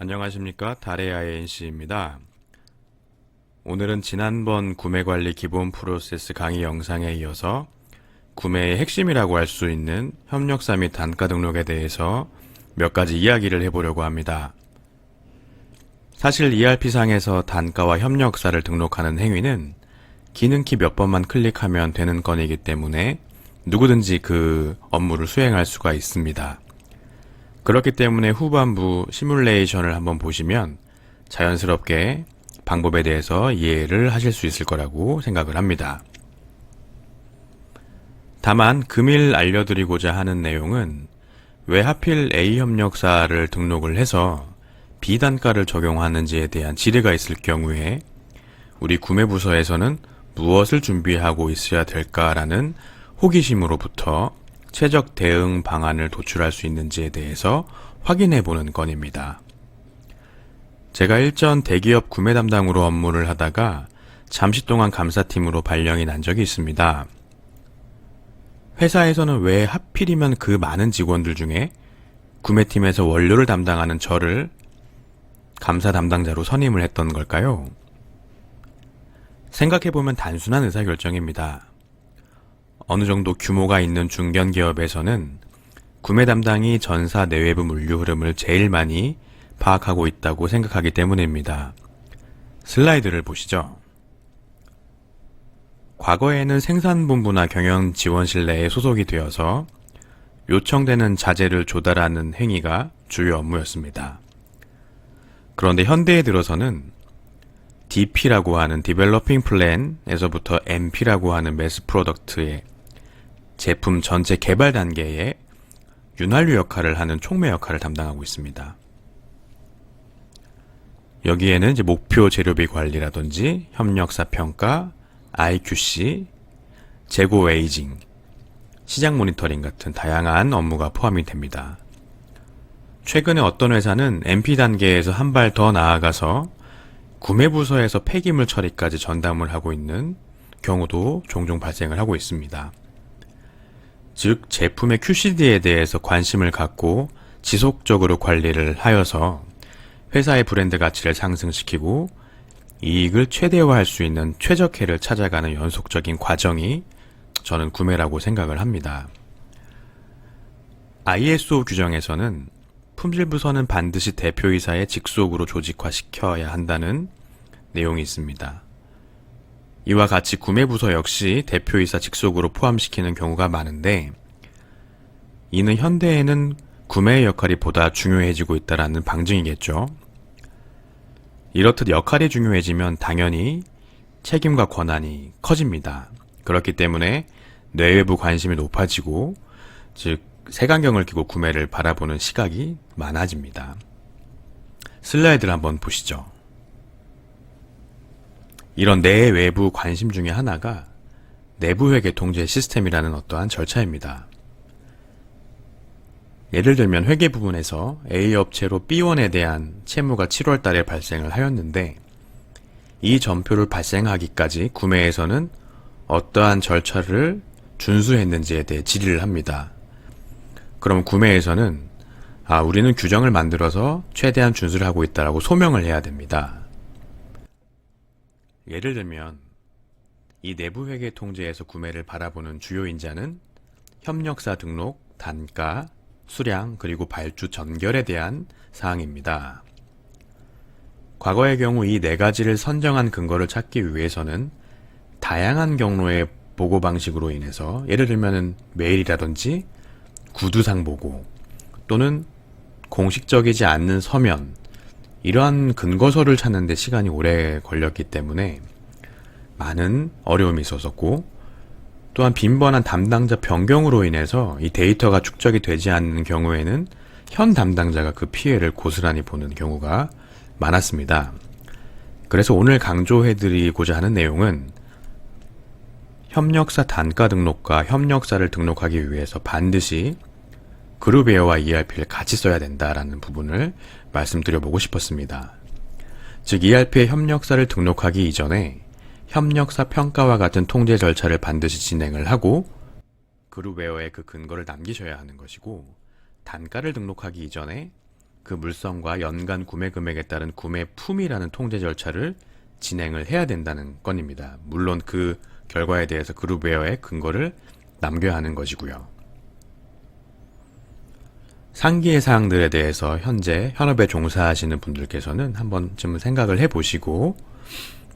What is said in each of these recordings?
안녕하십니까 달의 INC입니다. 오늘은 지난번 구매관리 기본 프로세스 강의 영상에 이어서 구매의 핵심이라고 할 수 있는 협력사 및 단가 등록에 대해서 몇 가지 이야기를 해보려고 합니다. 사실 ERP상에서 단가와 협력사를 등록하는 행위는 기능키 몇 번만 클릭하면 되는 건이기 때문에 누구든지 그 업무를 수행할 수가 있습니다. 그렇기 때문에 후반부 시뮬레이션을 한번 보시면 자연스럽게 방법에 대해서 이해를 하실 수 있을 거라고 생각을 합니다. 다만 금일 알려드리고자 하는 내용은 왜 하필 A 협력사를 등록을 해서 비단가를 적용하는지에 대한 지뢰가 있을 경우에 우리 구매 부서에서는 무엇을 준비하고 있어야 될까라는 호기심으로부터 최적 대응 방안을 도출할 수 있는지에 대해서 확인해 보는 건입니다. 제가 일전 대기업 구매 담당으로 업무를 하다가 잠시 동안 감사팀으로 발령이 난 적이 있습니다. 회사에서는 왜 하필이면 그 많은 직원들 중에 구매팀에서 원료를 담당하는 저를 감사 담당자로 선임을 했던 걸까요? 생각해보면 단순한 의사결정입니다. 어느 정도 규모가 있는 중견 기업에서는 구매 담당이 전사 내외부 물류 흐름을 제일 많이 파악하고 있다고 생각하기 때문입니다. 슬라이드를 보시죠. 과거에는 생산본부나 경영지원실 내에 소속이 되어서 요청되는 자재를 조달하는 행위가 주요 업무였습니다. 그런데 현대에 들어서는 DP라고 하는 Developing Plan에서부터 MP라고 하는 매스 프로덕트의 제품 전체 개발 단계에 윤활유 역할을 하는 촉매 역할을 담당하고 있습니다. 여기에는 이제 목표 재료비 관리라든지 협력사 평가, IQC, 재고 웨이징, 시장 모니터링 같은 다양한 업무가 포함이 됩니다. 최근에 어떤 회사는 MP 단계에서 한 발 더 나아가서 구매 부서에서 폐기물 처리까지 전담을 하고 있는 경우도 종종 발생을 하고 있습니다. 즉, 제품의 QCD에 대해서 관심을 갖고 지속적으로 관리를 하여서 회사의 브랜드 가치를 상승시키고 이익을 최대화할 수 있는 최적혜를 찾아가는 연속적인 과정이 저는 구매라고 생각을 합니다. ISO 규정에서는 품질 부서는 반드시 대표이사의 직속으로 조직화시켜야 한다는 내용이 있습니다. 이와 같이 구매 부서 역시 대표이사 직속으로 포함시키는 경우가 많은데 이는 현대에는 구매의 역할이 보다 중요해지고 있다라는 방증이겠죠. 이렇듯 역할이 중요해지면 당연히 책임과 권한이 커집니다. 그렇기 때문에 내외부 관심이 높아지고 즉 색안경을 끼고 구매를 바라보는 시각이 많아집니다. 슬라이드를 한번 보시죠. 이런 내외부 관심 중에 하나가 내부 회계 통제 시스템이라는 어떠한 절차입니다. 예를 들면 회계 부분에서 A 업체로 B원에 대한 채무가 7월 달에 발생을 하였는데 이 전표를 발생하기까지 구매에서는 어떠한 절차를 준수했는지에 대해 질의를 합니다. 그럼 구매에서는 아, 우리는 규정을 만들어서 최대한 준수를 하고 있다라고 소명을 해야 됩니다. 예를 들면 이 내부 회계 통제에서 구매를 바라보는 주요 인자는 협력사 등록, 단가, 수량, 그리고 발주 전결에 대한 사항입니다. 과거의 경우 이 네 가지를 선정한 근거를 찾기 위해서는 다양한 경로의 보고 방식으로 인해서 예를 들면 메일이라든지 구두상 보고 또는 공식적이지 않는 서면 이러한 근거서를 찾는데 시간이 오래 걸렸기 때문에 많은 어려움이 있었었고 또한 빈번한 담당자 변경으로 인해서 이 데이터가 축적이 되지 않는 경우에는 현 담당자가 그 피해를 고스란히 보는 경우가 많았습니다. 그래서 오늘 강조해드리고자 하는 내용은 협력사 단가 등록과 협력사를 등록하기 위해서 반드시 그룹웨어와 ERP를 같이 써야 된다라는 부분을 말씀드려보고 싶었습니다. 즉 ERP의 협력사를 등록하기 이전에 협력사 평가와 같은 통제 절차를 반드시 진행을 하고 그룹웨어에 그 근거를 남기셔야 하는 것이고 단가를 등록하기 이전에 그 물성과 연간 구매 금액에 따른 구매 품이라는 통제 절차를 진행을 해야 된다는 건입니다. 물론 그 결과에 대해서 그룹웨어의 근거를 남겨야 하는 것이고요. 상기의 사항들에 대해서 현재 현업에 종사하시는 분들께서는 한 번쯤 생각을 해보시고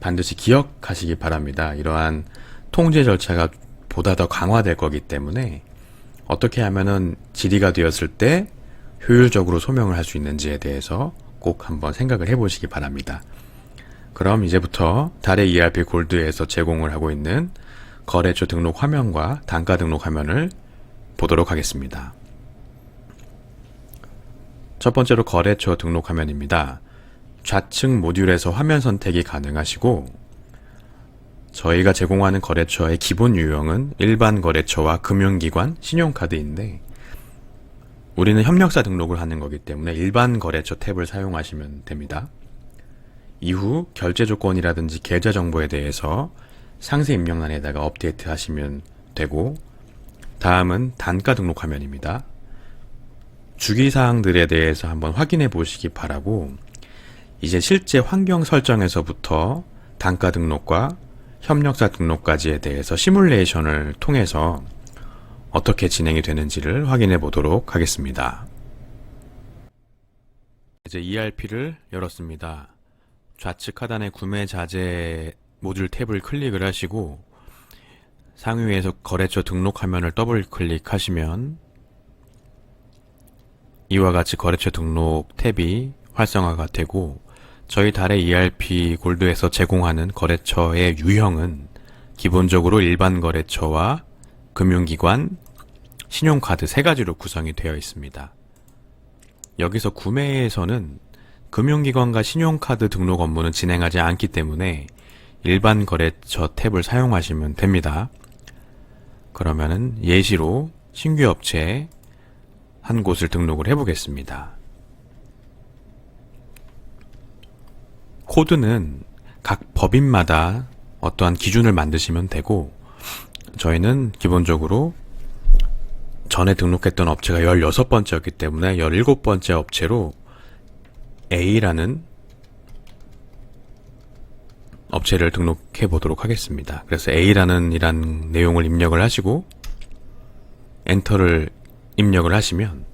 반드시 기억하시기 바랍니다. 이러한 통제 절차가 보다 더 강화될 거기 때문에 어떻게 하면은 질의가 되었을 때 효율적으로 소명을 할 수 있는지에 대해서 꼭 한번 생각을 해보시기 바랍니다. 그럼 이제부터 달의 ERP 골드에서 제공을 하고 있는 거래처 등록 화면과 단가 등록 화면을 보도록 하겠습니다. 첫 번째로 거래처 등록 화면입니다. 좌측 모듈에서 화면 선택이 가능하시고 저희가 제공하는 거래처의 기본 유형은 일반 거래처와 금융기관, 신용카드인데 우리는 협력사 등록을 하는 거기 때문에 일반 거래처 탭을 사용하시면 됩니다. 이후 결제 조건이라든지 계좌 정보에 대해서 상세 입력란에다가 업데이트 하시면 되고 다음은 단가 등록 화면입니다. 주기 사항들에 대해서 한번 확인해 보시기 바라고 이제 실제 환경 설정에서부터 단가 등록과 협력사 등록까지에 대해서 시뮬레이션을 통해서 어떻게 진행이 되는지를 확인해 보도록 하겠습니다. 이제 ERP를 열었습니다. 좌측 하단의 구매 자재 모듈 탭을 클릭을 하시고 상위에서 거래처 등록 화면을 더블 클릭하시면 이와 같이 거래처 등록 탭이 활성화가 되고 저희 달의 ERP 골드에서 제공하는 거래처의 유형은 기본적으로 일반 거래처와 금융기관, 신용카드 세 가지로 구성이 되어 있습니다. 여기서 구매에서는 금융기관과 신용카드 등록 업무는 진행하지 않기 때문에 일반 거래처 탭을 사용하시면 됩니다. 그러면은 예시로 신규 업체 한 곳을 등록을 해보겠습니다. 코드는 각 법인마다 어떠한 기준을 만드시면 되고 저희는 기본적으로 전에 등록했던 업체가 16번째였기 때문에 17번째 업체로 A라는 업체를 등록해 보도록 하겠습니다. 그래서 A라는 이란 내용을 입력을 하시고 엔터를 입력을 하시면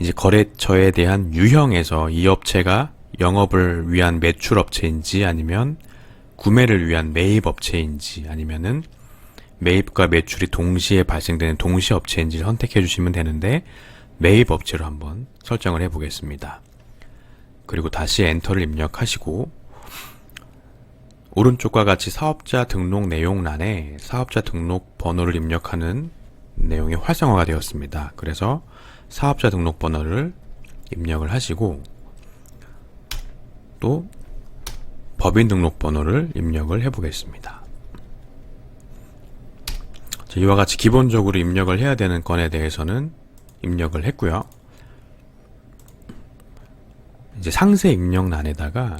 이제 거래처에 대한 유형에서 이 업체가 영업을 위한 매출 업체인지 아니면 구매를 위한 매입 업체인지 아니면은 매입과 매출이 동시에 발생되는 동시 업체인지를 선택해 주시면 되는데 매입 업체로 한번 설정을 해 보겠습니다. 그리고 다시 엔터를 입력하시고 오른쪽과 같이 사업자 등록 내용란에 사업자 등록 번호를 입력하는 내용이 활성화가 되었습니다. 그래서 사업자 등록 번호를 입력을 하시고 또 법인 등록 번호를 입력을 해 보겠습니다. 이와 같이 기본적으로 입력을 해야 되는 건에 대해서는 입력을 했고요. 이제 상세 입력란에다가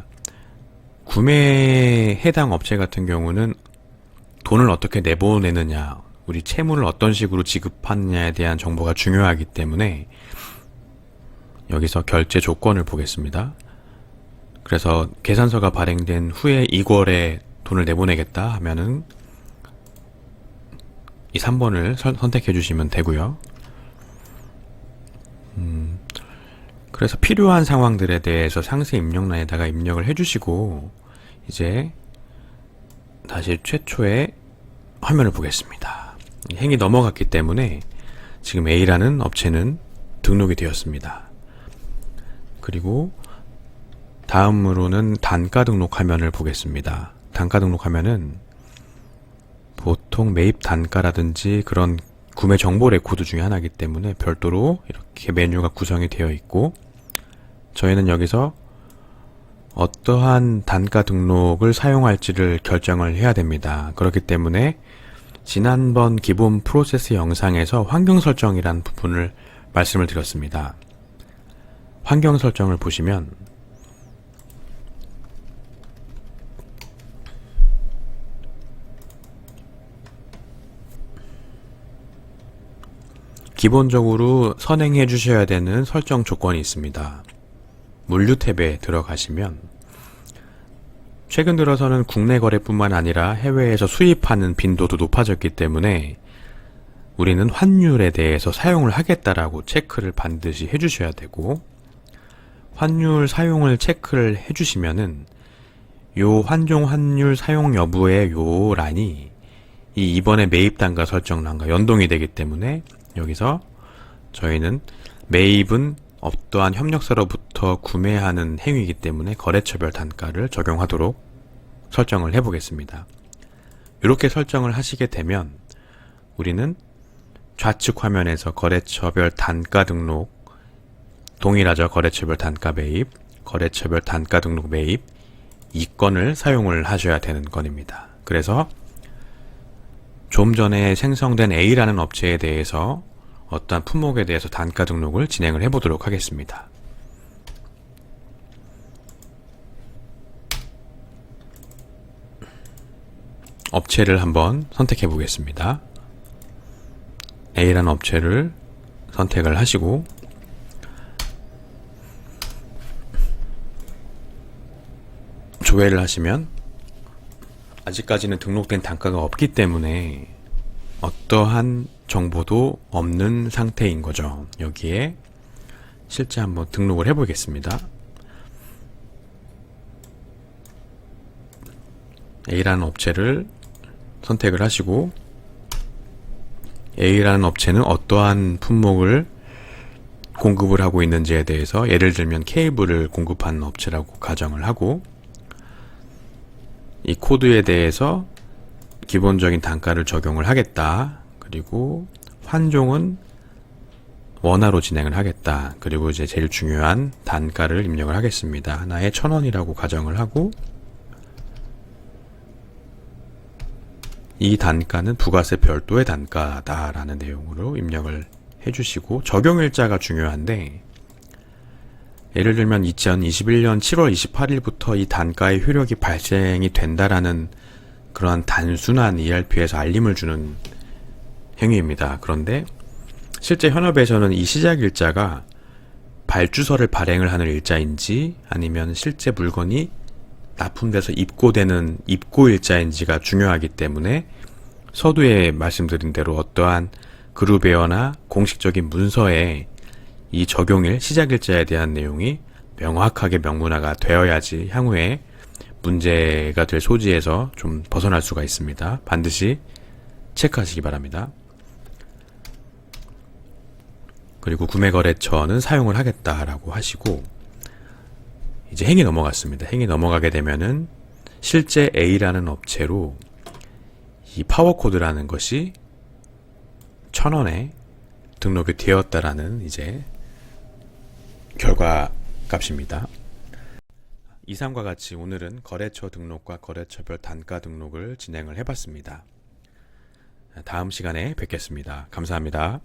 구매 해당 업체 같은 경우는 돈을 어떻게 내보내느냐, 우리 채무를 어떤 식으로 지급하느냐에 대한 정보가 중요하기 때문에 여기서 결제 조건을 보겠습니다. 그래서 계산서가 발행된 후에 2월에 돈을 내보내겠다 하면은 이 3번을 선택해 주시면 되고요. 음, 그래서 필요한 상황들에 대해서 상세 입력란에다가 입력을 해주시고 이제 다시 최초의 화면을 보겠습니다. 행이 넘어갔기 때문에 지금 A라는 업체는 등록이 되었습니다. 그리고 다음으로는 단가 등록 화면을 보겠습니다. 단가 등록 화면은 보통 매입 단가라든지 그런 구매 정보 레코드 중에 하나이기 때문에 별도로 이렇게 메뉴가 구성이 되어 있고 저희는 여기서 어떠한 단가 등록을 사용할지를 결정을 해야 됩니다. 그렇기 때문에 지난번 기본 프로세스 영상에서 환경 설정이란 부분을 말씀을 드렸습니다. 환경 설정을 보시면 기본적으로 선행해 주셔야 되는 설정 조건이 있습니다. 물류 탭에 들어가시면 최근 들어서는 국내 거래뿐만 아니라 해외에서 수입하는 빈도도 높아졌기 때문에 우리는 환율에 대해서 사용을 하겠다라고 체크를 반드시 해주셔야 되고 환율 사용을 체크를 해주시면은 요 환종 환율 사용 여부의 요 란이 이 이번에 매입 단가 설정란과 연동이 되기 때문에 여기서 저희는 매입은 어떠한 협력사로부터 구매하는 행위이기 때문에 거래처별 단가를 적용하도록 설정을 해보겠습니다. 이렇게 설정을 하시게 되면 우리는 좌측 화면에서 거래처별 단가 등록 동일하죠. 거래처별 단가 매입, 거래처별 단가 등록 매입 이 건을 사용을 하셔야 되는 건입니다. 그래서 좀 전에 생성된 A라는 업체에 대해서 어떠한 품목에 대해서 단가 등록을 진행을 해보도록 하겠습니다. 업체를 한번 선택해 보겠습니다. A라는 업체를 선택을 하시고 조회를 하시면 아직까지는 등록된 단가가 없기 때문에 어떠한 정보도 없는 상태인 거죠. 여기에 실제 한번 등록을 해보겠습니다. A라는 업체를 선택을 하시고 A라는 업체는 어떠한 품목을 공급을 하고 있는지에 대해서 예를 들면 케이블을 공급하는 업체라고 가정을 하고 이 코드에 대해서 기본적인 단가를 적용을 하겠다. 그리고 환종은 원화로 진행을 하겠다. 그리고 이제 제일 중요한 단가를 입력을 하겠습니다. 하나에 천 원이라고 가정을 하고 이 단가는 부가세 별도의 단가다라는 내용으로 입력을 해주시고 적용일자가 중요한데 예를 들면 2021년 7월 28일부터 이 단가의 효력이 발생이 된다라는 그러한 단순한 ERP에서 알림을 주는 행위입니다. 그런데 실제 현업에서는 이 시작 일자가 발주서를 발행을 하는 일자인지 아니면 실제 물건이 납품돼서 입고되는 입고 일자인지가 중요하기 때문에 서두에 말씀드린 대로 어떠한 그룹웨어나 공식적인 문서에 이 적용일 시작일자에 대한 내용이 명확하게 명문화가 되어야지 향후에 문제가 될 소지에서 좀 벗어날 수가 있습니다. 반드시 체크하시기 바랍니다. 그리고 구매거래처는 사용을 하겠다라고 하시고 이제 행이 넘어갔습니다. 행이 넘어가게 되면은 실제 A라는 업체로 이 파워코드라는 것이 천 원에 등록이 되었다라는 이제 결과 값입니다. 이상과 같이 오늘은 거래처 등록과 거래처별 단가 등록을 진행을 해봤습니다. 다음 시간에 뵙겠습니다. 감사합니다.